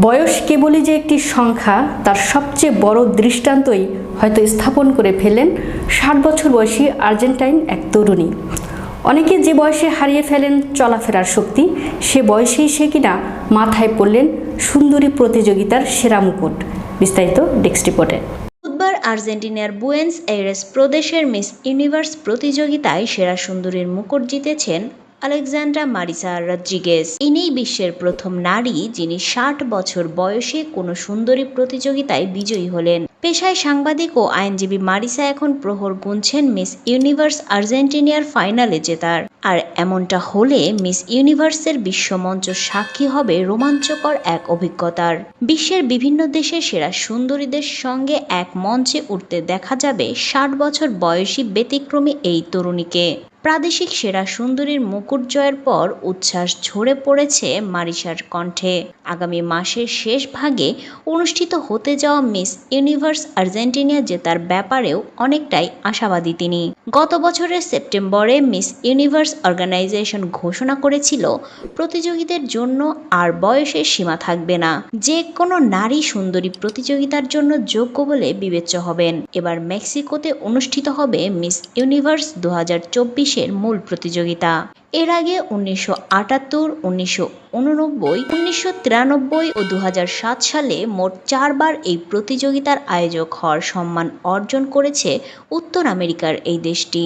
বয়স কেবলই যে একটি সংখ্যা, তার সবচেয়ে বড় দৃষ্টান্তই হয়তো স্থাপন করে ফেলেন ষাট বছর বয়সী আর্জেন্টাইন এক তরুণী। অনেকে যে বয়সে হারিয়ে ফেলেন চলাফেরার শক্তি, সে বয়সেই সে কিনা মাথায় পড়লেন সুন্দরী প্রতিযোগিতার সেরা মুকুট। বিস্তারিত ডেস্ক রিপোর্টে। বুধবার আর্জেন্টিনার বুয়েন্স এইরেস প্রদেশের মিস ইউনিভার্স প্রতিযোগিতায় সেরা সুন্দরীর মুকুট জিতেছেন আলেকজান্ড্রা মারিসা রদ্রিগেজ। ইনিই বিশ্বের প্রথম নারী যিনি ষাট বছর বয়সে কোনো সুন্দরী প্রতিযোগিতায় বিজয়ী হলেন। পেশায় সাংবাদিক ও আইনজীবী মারিসা এখন প্রহর গুনছেন মিস ইউনিভার্স আর্জেন্টিনিয়ার ফাইনালে জেতার। আর এমনটা হলে মিস ইউনিভার্সের বিশ্বমঞ্চ সাক্ষী হবে রোমাঞ্চকর এক অভিজ্ঞতার। বিশ্বের বিভিন্ন দেশের সেরা সুন্দরীদের সঙ্গে এক মঞ্চে উঠতে দেখা যাবে ষাট বছর বয়সী ব্যতিক্রমী এই তরুণীকে। প্রাদেশিক সেরা সুন্দরীর মুকুট জয়ের পর উচ্ছ্বাস ঝরে পড়েছে মারিসার কণ্ঠে। আগামী মাসের শেষ ভাগে অনুষ্ঠিত হতে যাওয়া মিস ইউনিভার্স আর্জেন্টিনা জেতার ব্যাপারেও অনেকটাই আশাবাদী তিনি। গত বছরের সেপ্টেম্বরে মিস ইউনিভার্স অর্গানাইজেশন ঘোষণা করেছিল, প্রতিযোগীদের জন্য আর বয়সের সীমা থাকবে না। যে কোনো নারী সুন্দরী প্রতিযোগিতার জন্য যোগ্য বলে বিবেচ্য হবেন। এবার মেক্সিকোতে অনুষ্ঠিত হবে মিস ইউনিভার্স দু হাজার চব্বিশ চব্বিশের মূল প্রতিযোগিতা। এর আগে উনিশশো আটাত্তর, উনিশশো উননব্বই, উনিশশো তিরানব্বই ও দু হাজার সাত সালে মোট চারবার এই প্রতিযোগিতার আয়োজক হওয়ার সম্মান অর্জন করেছে উত্তর আমেরিকার এই দেশটি।